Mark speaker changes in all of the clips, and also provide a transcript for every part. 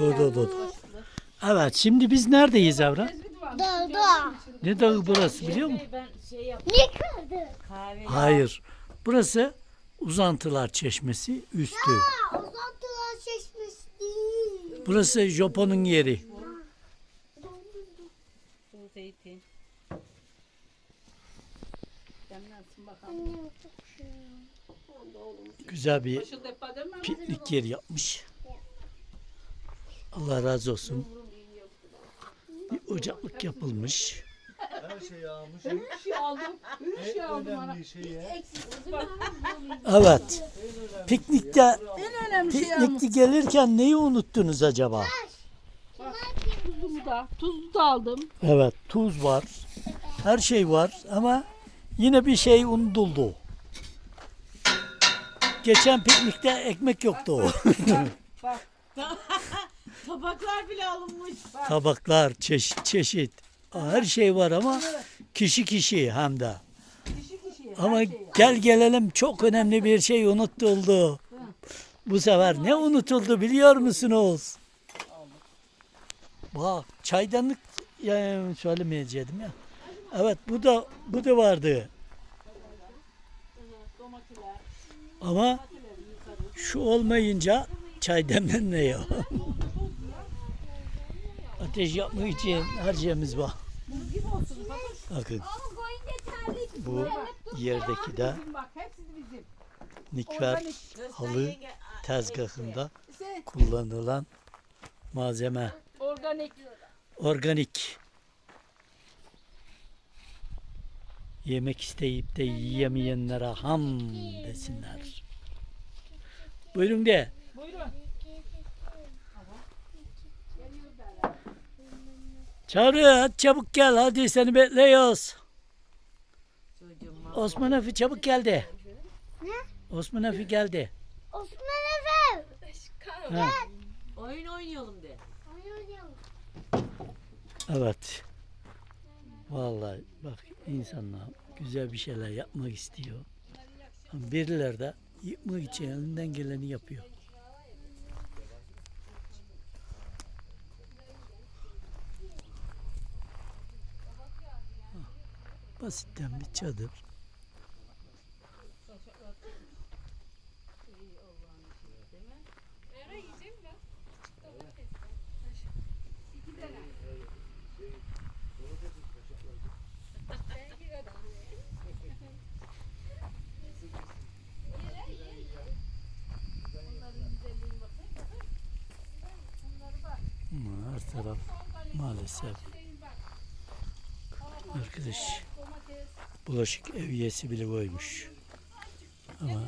Speaker 1: Dur dur dur. Evet şimdi biz neredeyiz Evren?
Speaker 2: Dağda.
Speaker 1: Ne dağı burası biliyor musun?
Speaker 3: Şey.
Speaker 2: Ne kadar?
Speaker 3: Kahve
Speaker 1: Hayır. Burası Uzantılar Çeşmesi üstü.
Speaker 2: Aa, uzantılar çeşmesi değil.
Speaker 1: Burası Japon'un yeri. Güzel bir piknik yeri yapmış. Allah razı olsun. Bir ocaklık yapılmış.
Speaker 4: Her şey yağmış.
Speaker 3: Üç şey aldım. Üç şey aldım.
Speaker 1: Evet. Piknikte
Speaker 3: En önemli şey
Speaker 1: piknikte gelirken neyi unuttunuz acaba?
Speaker 3: Tuzumu da. Tuzlu da aldım.
Speaker 1: Evet, tuz var. Her şey var ama yine bir şey unutuldu. Geçen piknikte ekmek yoktu o.
Speaker 3: Tabaklar bile alınmış. Bak.
Speaker 1: Tabaklar çeşit çeşit. Her şey var ama kişi kişi hem de.
Speaker 3: Kişi kişi.
Speaker 1: Ama gel gelelim çok önemli bir şey unutuldu. Bu sefer ne unutuldu biliyor musunuz? Bak çaydanlık ya söylemeyeceğim ya. Evet bu da bu da vardı. Ama şu olmayınca çay demlenmiyor. Ateş yapmak için her şeyimiz var.
Speaker 3: Buz gibi olsun. Bakın.
Speaker 1: Bu yerdeki de
Speaker 3: Bizim bak. Hepsi bizim.
Speaker 1: nikver halı tezgahında kullanılan malzeme.
Speaker 3: organik.
Speaker 1: Organik. Yemek isteyip de yiyemeyenlere ham desinler. Buyurun de.
Speaker 3: Buyurun.
Speaker 1: Çağrı hadi çabuk gel hadi seni bekliyoruz. Osman Efi çabuk geldi. Osman Efi geldi.
Speaker 2: Osman Efe.
Speaker 1: Ha,
Speaker 3: Oyun oynayalım de.
Speaker 1: evet. Vallahi bak insanlar güzel bir şeyler yapmak istiyor. Ama birileri de yıkmak için elinden geleni yapıyor. Basitten bir çadır. Her taraf maalesef arkadaş bulaşık eviyesi bile koymuş. Ama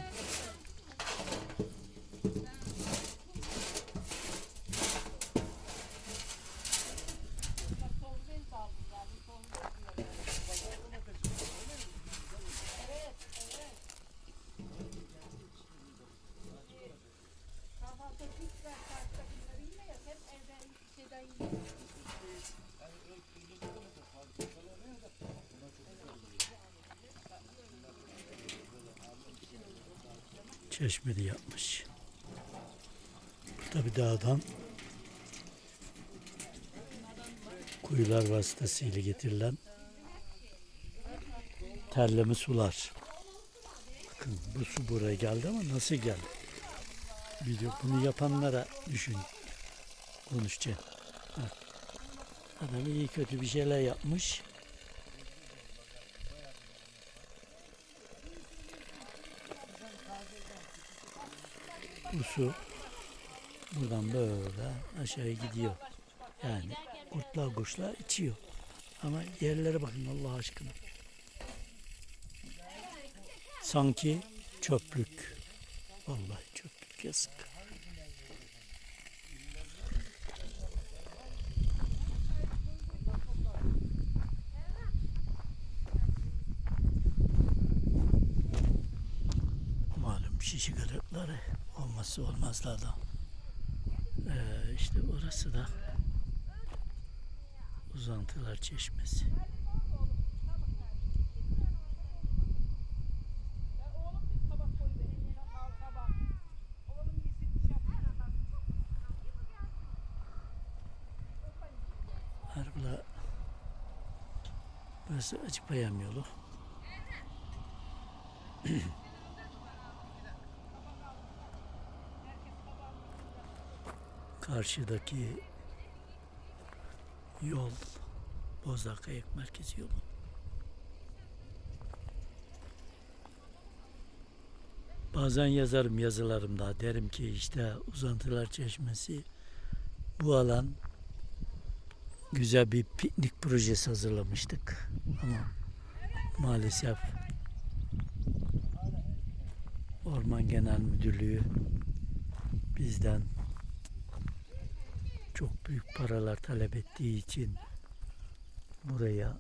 Speaker 1: çeşmeli yapmış. Tabi dağdan kuyular vasıtasıyla getirilen terleme sular. Bakın bu su buraya geldi ama nasıl geldi? Video bunu yapanlara düşün. Konuşacağım. Bak. Adam iyi kötü bir şeyler yapmış. Bu su buradan böyle aşağıya gidiyor. Yani kurtlar kuşlar içiyor. Ama yerlere bakın Allah aşkına. Sanki çöplük. Vallahi çöplük yazık. Malum şişi kırıkları olması olmazlardan. Ee, işte orası da uzantılar çeşmesi. Bura, burası Acıpayam yolu. Karşıdaki yol Bozdağ Kayak Merkezi yolu. Bazen yazarım yazılarımda derim ki işte uzantılar çeşmesi bu alan güzel bir piknik projesi hazırlamıştık ama maalesef Orman Genel Müdürlüğü bizden çok büyük paralar talep ettiği için buraya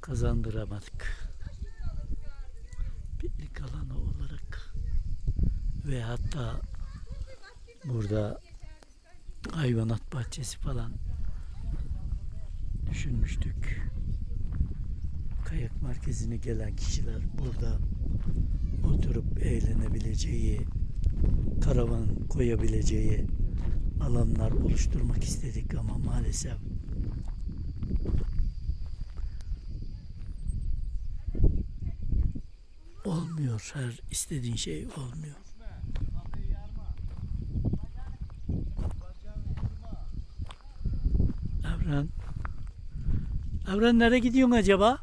Speaker 1: kazandıramadık. Piknik alanı olarak ve hatta burada hayvanat bahçesi falan düşünmüştük. Kayak merkezine gelen kişiler burada oturup eğlenebileceği, karavan koyabileceği alanlar oluşturmak istedik ama maalesef olmuyor. Her istediğin şey olmuyor. Evren. Evren nereye gidiyorsun acaba?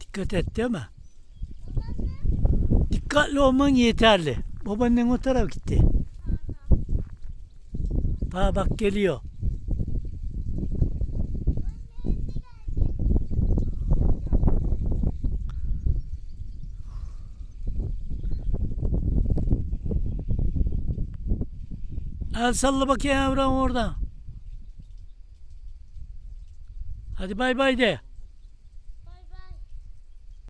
Speaker 1: Dikkat et değil mi? Dikkatli olman yeterli. Babaannen o taraf gitti. Bak bak geliyor. El salla bakayım Evren orada. Hadi bay bay de.